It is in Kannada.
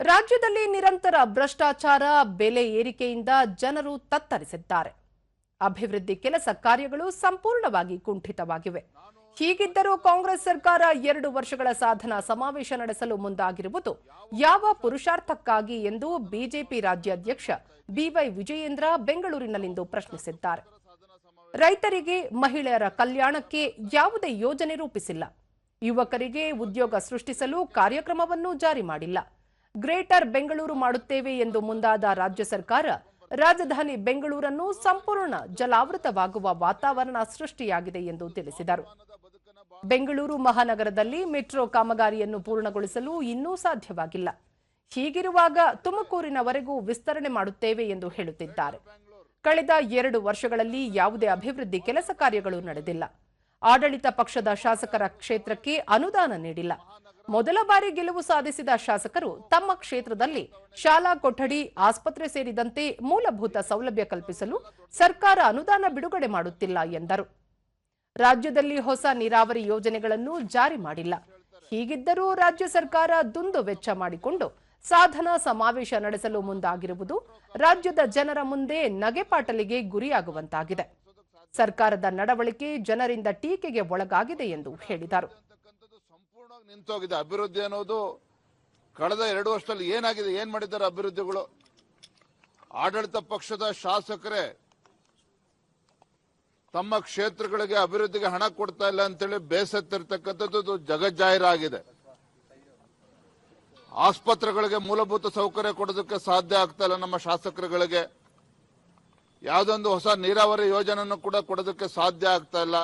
ರಾಜ್ಯದಲ್ಲಿ ನಿರಂತರ ಭ್ರಷ್ಟಾಚಾರ, ಬೆಲೆ ಏರಿಕೆಯಿಂದ ಜನರು ತತ್ತರಿಸಿದ್ದಾರೆ. ಅಭಿವೃದ್ಧಿ ಕೆಲಸ ಕಾರ್ಯಗಳು ಸಂಪೂರ್ಣವಾಗಿ ಕುಂಠಿತವಾಗಿವೆ. ಹೀಗಿದ್ದರೂ ಕಾಂಗ್ರೆಸ್ ಸರ್ಕಾರ ಎರಡು ವರ್ಷಗಳ ಸಾಧನಾ ಸಮಾವೇಶ ನಡೆಸಲು ಮುಂದಾಗಿರುವುದು ಯಾವ ಪುರುಷಾರ್ಥಕ್ಕಾಗಿ ಎಂದು ಬಿಜೆಪಿ ರಾಜ್ಯಾಧ್ಯಕ್ಷ ಬಿವೈ ವಿಜಯೇಂದ್ರ ಬೆಂಗಳೂರಿನಲ್ಲಿಂದು ಪ್ರಶ್ನಿಸಿದ್ದಾರೆ. ರೈತರಿಗೆ ಮಹಿಳೆಯರ ಕಲ್ಯಾಣಕ್ಕೆ ಯಾವುದೇ ಯೋಜನೆ ರೂಪಿಸಿಲ್ಲ. ಯುವಕರಿಗೆ ಉದ್ಯೋಗ ಸೃಷ್ಟಿಸಲು ಕಾರ್ಯಕ್ರಮವನ್ನು ಜಾರಿ ಮಾಡಿಲ್ಲ. ಗ್ರೇಟರ್ ಬೆಂಗಳೂರು ಮಾಡುತ್ತೇವೆ ಎಂದು ಮುಂದಾದ ರಾಜ್ಯ ಸರ್ಕಾರ, ರಾಜಧಾನಿ ಬೆಂಗಳೂರನ್ನು ಸಂಪೂರ್ಣ ಜಲಾವೃತವಾಗುವ ವಾತಾವರಣ ಸೃಷ್ಟಿಯಾಗಿದೆ ಎಂದು ತಿಳಿಸಿದರು. ಬೆಂಗಳೂರು ಮಹಾನಗರದಲ್ಲಿ ಮೆಟ್ರೋ ಕಾಮಗಾರಿಯನ್ನು ಪೂರ್ಣಗೊಳಿಸಲು ಇನ್ನೂ ಸಾಧ್ಯವಾಗಿಲ್ಲ. ಹೀಗಿರುವಾಗ ತುಮಕೂರಿನವರೆಗೂ ವಿಸ್ತರಣೆ ಮಾಡುತ್ತೇವೆ ಎಂದು ಹೇಳುತ್ತಿದ್ದಾರೆ. ಕಳೆದ ಎರಡು ವರ್ಷಗಳಲ್ಲಿ ಯಾವುದೇ ಅಭಿವೃದ್ಧಿ ಕೆಲಸ ಕಾರ್ಯಗಳು ನಡೆದಿಲ್ಲ. ಆಡಳಿತ ಪಕ್ಷದ ಶಾಸಕರ ಕ್ಷೇತ್ರಕ್ಕೆ ಅನುದಾನ ನೀಡಿಲ್ಲ. ಮೊದಲ ಬಾರಿ ಗೆಲುವು ಸಾಧಿಸಿದ ಶಾಸಕರು ತಮ್ಮ ಕ್ಷೇತ್ರದಲ್ಲಿ ಶಾಲಾ ಕೊಠಡಿ, ಆಸ್ಪತ್ರೆ ಸೇರಿದಂತೆ ಮೂಲಭೂತ ಸೌಲಭ್ಯ ಕಲ್ಪಿಸಲು ಸರ್ಕಾರ ಅನುದಾನ ಬಿಡುಗಡೆ ಮಾಡುತ್ತಿಲ್ಲ ಎಂದರು. ರಾಜ್ಯದಲ್ಲಿ ಹೊಸ ನೀರಾವರಿ ಯೋಜನೆಗಳನ್ನು ಜಾರಿ ಮಾಡಿಲ್ಲ. ಹೀಗಿದ್ದರೂ ರಾಜ್ಯ ಸರ್ಕಾರ ದುಂದು ವೆಚ್ಚ ಮಾಡಿಕೊಂಡು ಸಾಧನಾ ಸಮಾವೇಶ ನಡೆಸಲು ಮುಂದಾಗಿರುವುದು ರಾಜ್ಯದ ಜನರ ಮುಂದೆ ನಗೆಪಾಟಲಿಗೆ ಗುರಿಯಾಗುವಂತಾಗಿದೆ. ಸರ್ಕಾರದ ನಡವಳಿಕೆ ಜನರಿಂದ ಟೀಕೆಗೆ ಒಳಗಾಗಿದೆ ಎಂದು ಹೇಳಿದರು. ನಿಂತೋಗಿದೆ. ಅಭಿವೃದ್ಧಿ ಅನ್ನೋದು ಕಳೆದ ಎರಡು ವರ್ಷದಲ್ಲಿ ಏನಾಗಿದೆ, ಏನ್ ಮಾಡಿದ್ದಾರೆ ಅಭಿವೃದ್ಧಿಗಳು? ಆಡಳಿತ ಪಕ್ಷದ ಶಾಸಕರೇ, ತಮ್ಮ ಕ್ಷೇತ್ರಗಳಿಗೆ ಅಭಿವೃದ್ಧಿಗೆ ಹಣ ಕೊಡ್ತಾ ಇಲ್ಲ ಅಂತೇಳಿ ಬೇಸತ್ತಿರ್ತಕ್ಕಂಥದ್ದು ಜಗಜ್ಜಾಹೀರಾಗಿದೆ. ಆಸ್ಪತ್ರೆಗಳಿಗೆ ಮೂಲಭೂತ ಸೌಕರ್ಯ ಕೊಡೋದಕ್ಕೆ ಸಾಧ್ಯ ಆಗ್ತಾ ಇಲ್ಲ ನಮ್ಮ ಶಾಸಕರುಗಳಿಗೆ. ಯಾವುದೊಂದು ಹೊಸ ನೀರಾವರಿ ಯೋಜನೆಯನ್ನು ಕೂಡ ಕೊಡೋದಕ್ಕೆ ಸಾಧ್ಯ ಆಗ್ತಾ ಇಲ್ಲ.